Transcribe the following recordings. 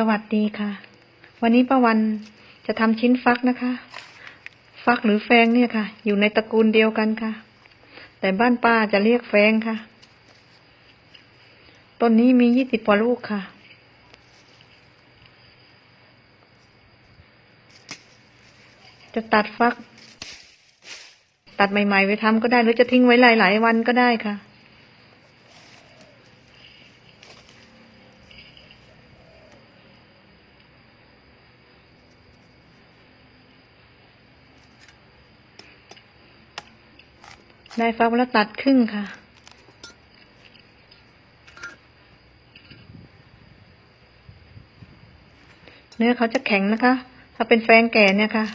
สวัสดีค่ะ วันนี้ป้าวันจะทำชิ้นฟักนะคะ ฟักหรือแฟงเนี่ยค่ะ อยู่ในตระกูลเดียวกันค่ะ แต่บ้านป้าจะเรียกแฟงค่ะ ต้นนี้มียี่สิบกว่าลูกค่ะ จะตัดฟัก ตัดใหม่ๆไว้ทำก็ได้หรือจะทิ้งไว้หลายๆวันก็ได้ค่ะ ได้ฟักแล้วตัดครึ่งค่ะ เนื้อเขาจะแข็งนะคะ ถ้าเป็นแฟงแก่เนี่ยค่ะ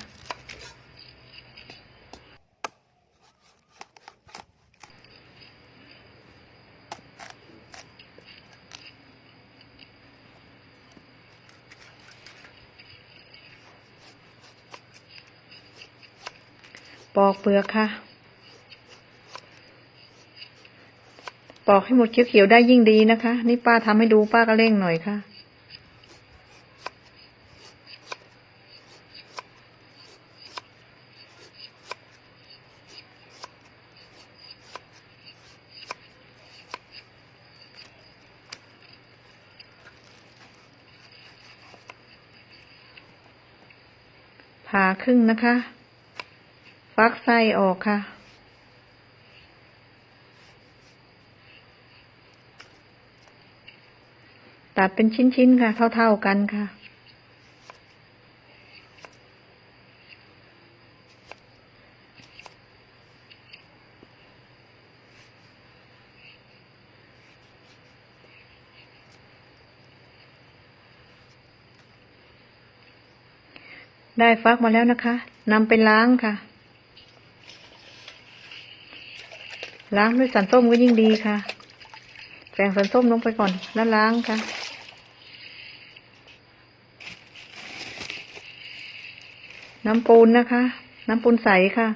ปอกเปลือกค่ะ ปอกให้หมดเขียวๆได้ยิ่งดีนะคะ นี่ป้าทำให้ดูป้าก็เร่งหน่อยค่ะผ่าครึ่งนะคะ ฟักไส้ออกค่ะ ตัดเป็นชิ้นๆค่ะ เท่าๆกันค่ะ ได้ฟักมาแล้วนะคะนำไปล้างค่ะ ล้างด้วยสันส้มก็ยิ่งดีค่ะแฝงสันส้มลงไปก่อนแล้วล้างค่ะ น้ำปูนนะคะ น้ำปูนใสค่ะ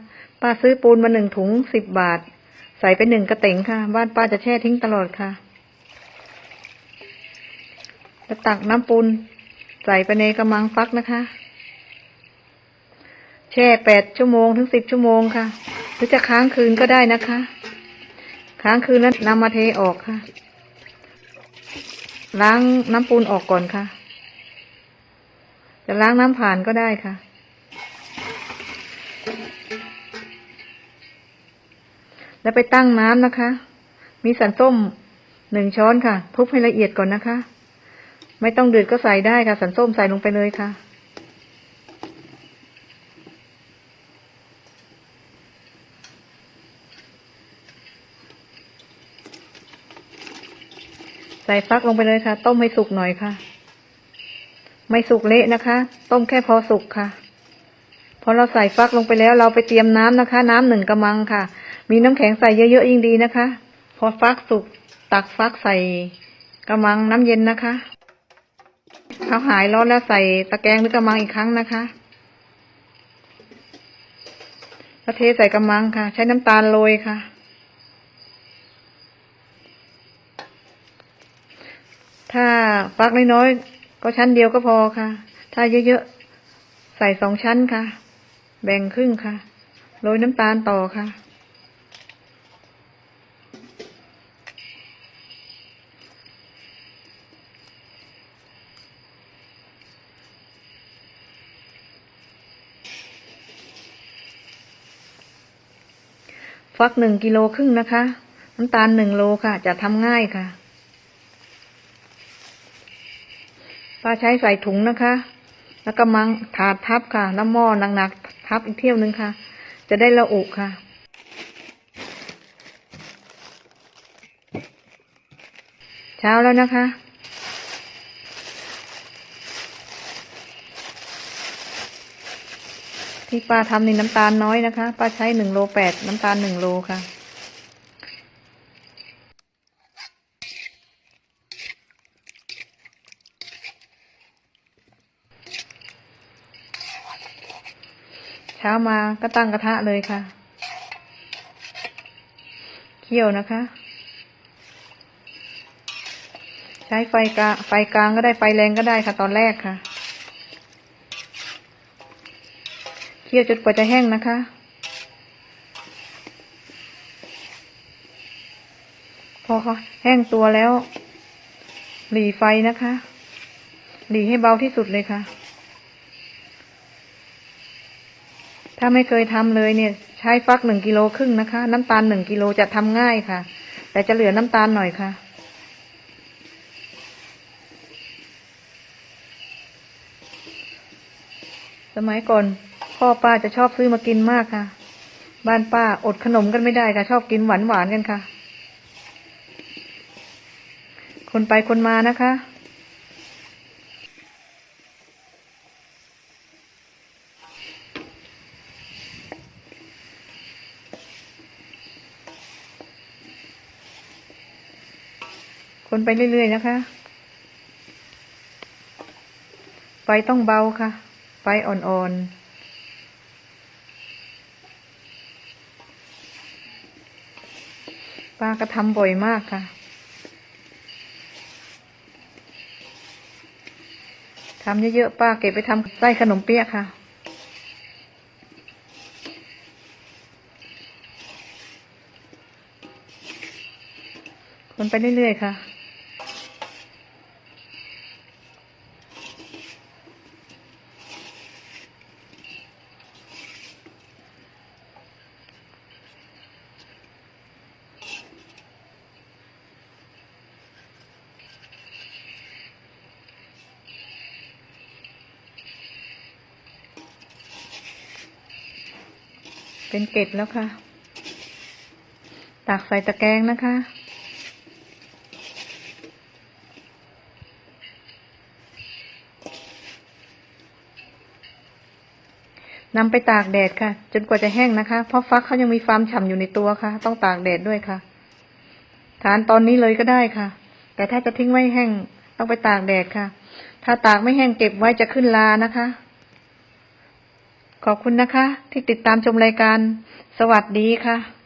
ป้าซื้อปูนมาหนึ่งถุงสิบบาท ใส่ไปหนึ่งกระเต็งค่ะ บ้านป้าจะแช่ทิ้งตลอดค่ะแล้วตักน้ำปูนใส่ไปในกระมังฟักนะคะ แช่แปดชั่วโมงถึงสิบชั่วโมงค่ะ หรือจะค้างคืนก็ได้นะคะ ค้างคืนแล้วนำมาเทออกค่ะ ล้างน้ำปูนออกก่อนค่ะ จะล้างน้ำผ่านก็ได้ค่ะ แล้วไปตั้งน้ำนะคะ มีสันส้มหนึ่งช้อนค่ะทุบให้ละเอียดก่อนนะคะ ไม่ต้องเดือดก็ใส่ได้ค่ะ สันส้มใส่ลงไปเลยค่ะ ใส่ฟักลงไปเลยค่ะ ต้มให้สุกหน่อยค่ะ ไม่สุกเละนะคะ ต้มแค่พอสุกค่ะพอเราใส่ฟักลงไปแล้วเราไปเตรียมน้ำนะคะ น้ำหนึ่งกระมังค่ะ มีน้ำแข็งใส่เยอะๆยิ่งดีนะคะ พอฟักสุกตักฟักใส่กระมังน้ำเย็นนะคะเขาหายร้อนแล้วใส่ตะแกรงหรือกระมังอีกครั้งนะคะแล้วเทใส่กระมังค่ะ ใช้น้ำตาลโรยค่ะ ถ้าฟักน้อยๆก็ชั้นเดียวก็พอค่ะ ถ้าเยอะๆใส่สองชั้นค่ะ แบ่งครึ่งค่ะ โรยน้ำตาลต่อค่ะ ฟักหนึ่งกิโลครึ่งนะคะ น้ำตาลหนึ่งโลค่ะ จะทำง่ายค่ะป้าใช้ใส่ถุงนะคะ แล้วก็มังถาดทับค่ะ แล้วหม้อหนักๆทับอีกเที่ยวนึงค่ะ จะได้ละอุค่ะเช้าแล้วนะคะ ที่ป้าทำนี่น้ำตาลน้อยนะคะ ป้าใช้หนึ่งโลแปดน้ำตาลหนึ่งโลค่ะเช้ามาก็ตั้งกระทะเลยค่ะ เคี่ยวนะคะ ใช้ไฟกลางไฟกลางก็ได้ไฟแรงก็ได้ค่ะตอนแรกค่ะ เคี่ยวจนกว่าจะแห้งนะคะ พอเขาแห้งตัวแล้ว หลีไฟนะคะ หลีให้เบาที่สุดเลยค่ะ ถ้าไม่เคยทำเลยเนี่ย ใช้ฟักหนึ่งกิโลครึ่งนะคะ น้ำตาลหนึ่งกิโลจะทำง่ายค่ะ แต่จะเหลือน้ำตาลหน่อยค่ะสมัยก่อน พ่อป้าจะชอบซื้อมากินมากค่ะ บ้านป้าอดขนมกันไม่ได้ค่ะ ชอบกินหวานหวานกันค่ะ คนไปคนมานะคะคนไปเรื่อยๆนะคะ ไฟต้องเบาค่ะ ไฟอ่อนๆ ป้าก็ทำบ่อยมากค่ะทำเยอะๆป้าเก็บไปทำไส้ขนมเปี๊ยะค่ะคนไปเรื่อยๆค่ะ เป็นเกล็ดแล้วค่ะ ตักใส่ตะแกรงนะคะ นำไปตากแดดค่ะ จนกว่าจะแห้งนะคะ เพราะฟักเขายังมีความฉ่ำอยู่ในตัวค่ะ ต้องตากแดดด้วยค่ะ ทานตอนนี้เลยก็ได้ค่ะ แต่ถ้าจะทิ้งไว้แห้งต้องไปตากแดดค่ะ ถ้าตากไม่แห้งเก็บไว้จะขึ้นลานะคะ ขอบคุณนะคะ ที่ติดตามชมรายการ สวัสดีค่ะ